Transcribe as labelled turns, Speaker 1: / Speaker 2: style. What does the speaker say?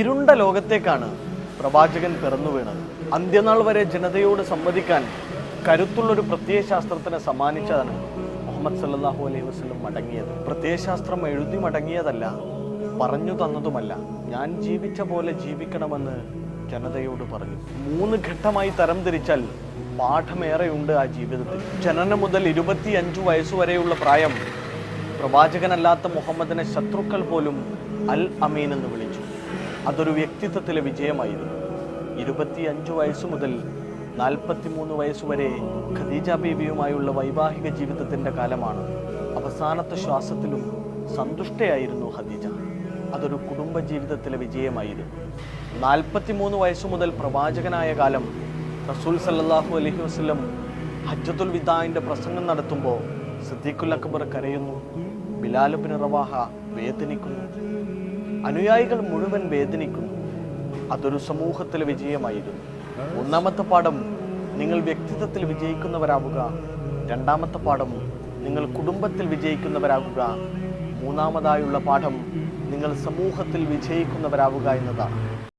Speaker 1: ഇരുണ്ട ലോകത്തേക്കാണ് പ്രവാചകൻ പിറന്നു വീണത്. അന്ത്യനാൾ വരെ ജനതയോട് സംവദിക്കാൻ കരുത്തുള്ളൊരു പ്രത്യയശാസ്ത്രത്തിന് സമ്മാനിച്ചതാണ് മുഹമ്മദ് സല്ലാഹു അലൈഹി വസല്ലം മടങ്ങിയത്. പ്രത്യയശാസ്ത്രം എഴുതി മടങ്ങിയതല്ല പറഞ്ഞു തന്നതുമല്ല. ഞാൻ ജീവിച്ച പോലെ ജീവിക്കണമെന്ന് ജനതയോട് പറഞ്ഞു. മൂന്ന് ഘട്ടമായി തരംതിരിച്ചാൽ പാഠമേറെയുണ്ട് ആ ജീവിതത്തിൽ. ജനനം മുതൽ ഇരുപത്തിയഞ്ചു വയസ്സുവരെയുള്ള പ്രായം പ്രവാചകനല്ലാത്ത മുഹമ്മദിനെ ശത്രുക്കൾ പോലും അൽ അമീൻ എന്ന് വിളിച്ചു അതൊരു വ്യക്തിത്വത്തിലെ വിജയമായിരുന്നു. ഇരുപത്തിയഞ്ച് വയസ്സ് മുതൽ നാൽപ്പത്തിമൂന്ന് വയസ്സുവരെ ഖദീജ ബീബിയുമായുള്ള വൈവാഹിക ജീവിതത്തിന്റെ കാലമാണ്. അവസാനത്തെ ശ്വാസത്തിലും സന്തുഷ്ടയായിരുന്നു ഖദീജ. അതൊരു കുടുംബ ജീവിതത്തിലെ വിജയമായിരുന്നു. നാൽപ്പത്തിമൂന്ന് വയസ്സു മുതൽ പ്രവാചകനായ കാലം റസൂൽ സല്ലാഹു അലഹി വസ്ലം ഹജ്ജത്തുൽ വിദാഇന്റെ പ്രസംഗം നടത്തുമ്പോൾ സിദ്ദീഖുൽ അക്ബർ കരയുന്നു ബിലാലുബിൻ റവാഹ വേദനിക്കുന്നു. അനുയായികൾ മുഴുവൻ വേദനിക്കുന്നു. അതൊരു സമൂഹത്തിലെ വിജയമായിരുന്നു. ഒന്നാമത്തെ പാഠം നിങ്ങൾ വ്യക്തിത്വത്തിൽ വിജയിക്കുന്നവരാവുക. രണ്ടാമത്തെ പാഠം നിങ്ങൾ കുടുംബത്തിൽ വിജയിക്കുന്നവരാകുക. മൂന്നാമതായുള്ള പാഠം നിങ്ങൾ സമൂഹത്തിൽ വിജയിക്കുന്നവരാവുക എന്നതാണ്.